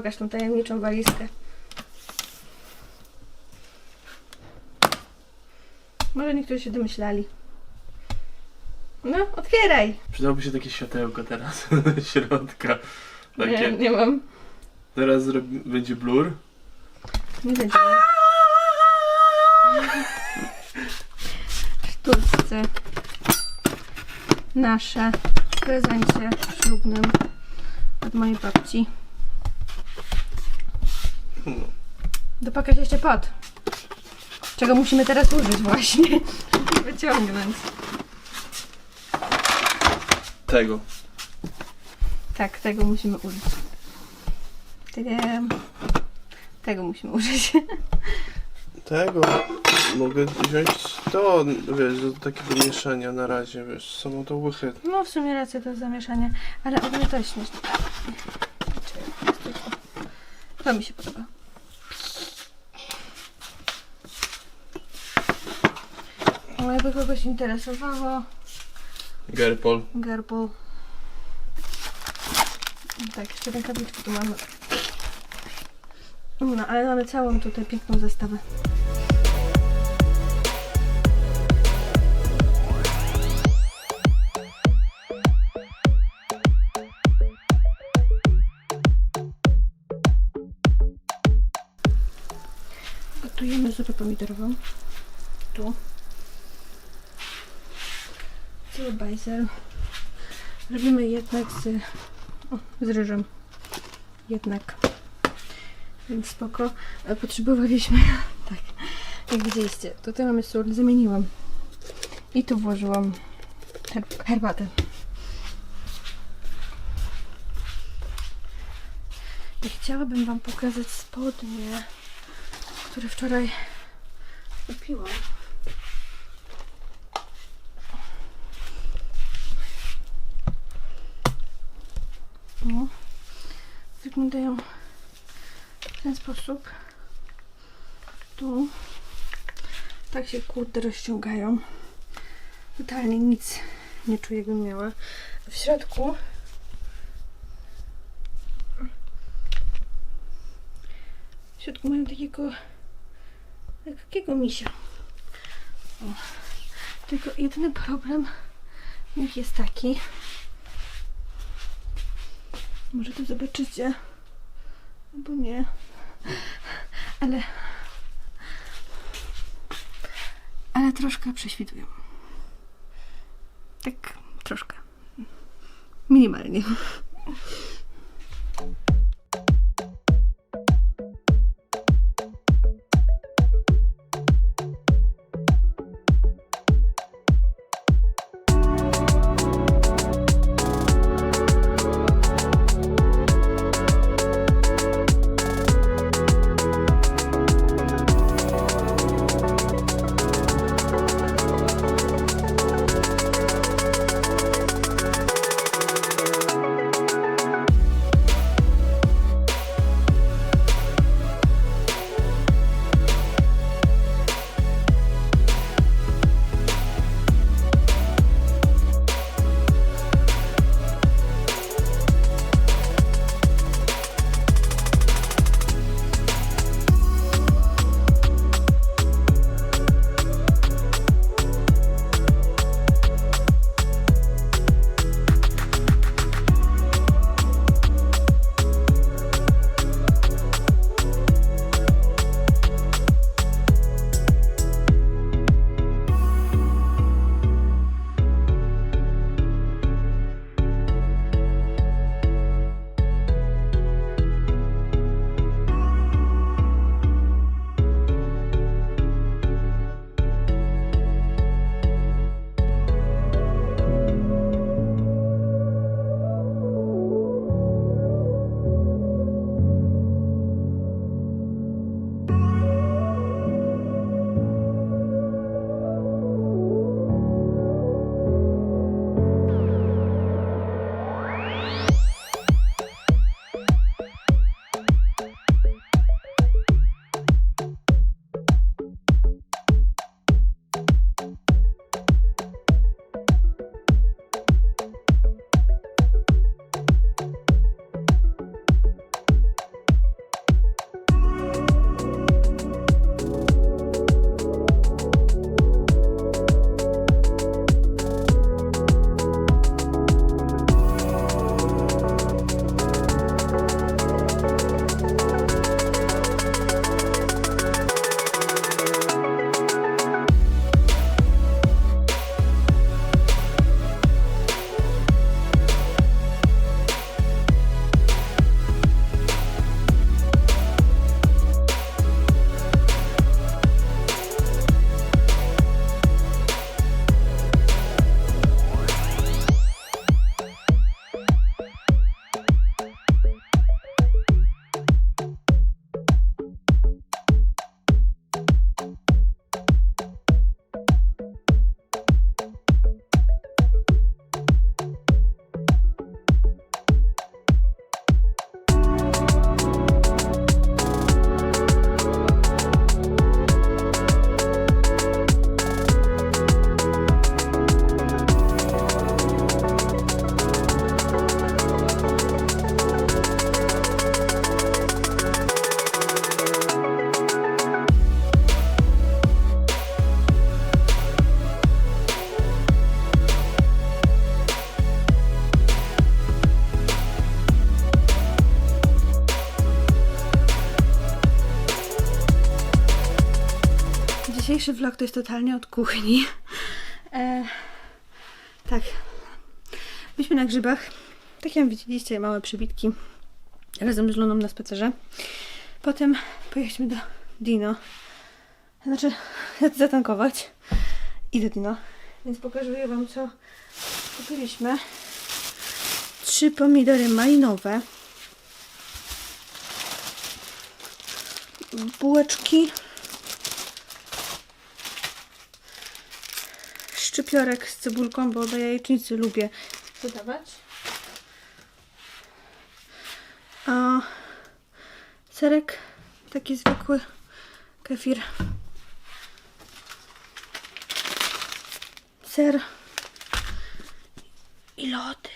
Pokaż tą tajemniczą walizkę. Może niektórzy się domyślali. No, otwieraj! Przydałoby się takie światełko teraz. Środka. Nie, Takie. nie mam. Teraz zrobi, będzie blur. Nie będzie. Sztuczce. Nasze w prezencie ślubnym od mojej babci. Dopakać jeszcze pot. Czego musimy teraz użyć właśnie. Wyciągnąć. Tego. Tak, tego musimy użyć. Tego, tego musimy użyć. Tego. Mogę wziąć to, wiesz, do takiego mieszania na razie, wiesz, samą tą łychę. No w sumie rację to zamieszanie, ale ogólnie to jest śmieszne. To mi się podoba. O, jakby kogoś interesowało, Gerpol. Gerbo. Tak, jeszcze rękawiczki tu mamy. No, ale mamy całą tutaj piękną zestawę. Pomidorową. Tu. Cały bajzel. Robimy jednak z, o, z ryżem. Jednak. Więc spoko. E, Potrzebowaliśmy, tak, jak widzieliście, tutaj mamy sól, zamieniłam. I tu włożyłam her- herbatę. I chciałabym Wam pokazać spodnie, które wczoraj kupiłam. No. Wyglądają w ten sposób. Tu. Tak się kurde rozciągają. Totalnie nic nie czuję, jakbym miała. W środku w środku mają takiego lekkiego misia. O. Tylko jedyny problem nich jest taki, może to zobaczycie. Albo nie. Ale. Ale troszkę prześwitują. Tak, troszkę. Minimalnie. Dzisiejszy vlog to jest totalnie od kuchni. E, tak. Byliśmy na grzybach. Tak jak widzieliście, małe przybitki razem z Luną na spacerze. Potem pojechaliśmy do Dino. Znaczy, zatankować. I do Dino. Więc pokazuję Wam, co kupiliśmy. Trzy pomidory malinowe. Bułeczki. Szczypiorek z cebulką, bo do jajecznicy lubię dodawać. A serek taki zwykły kefir. Ser i lody.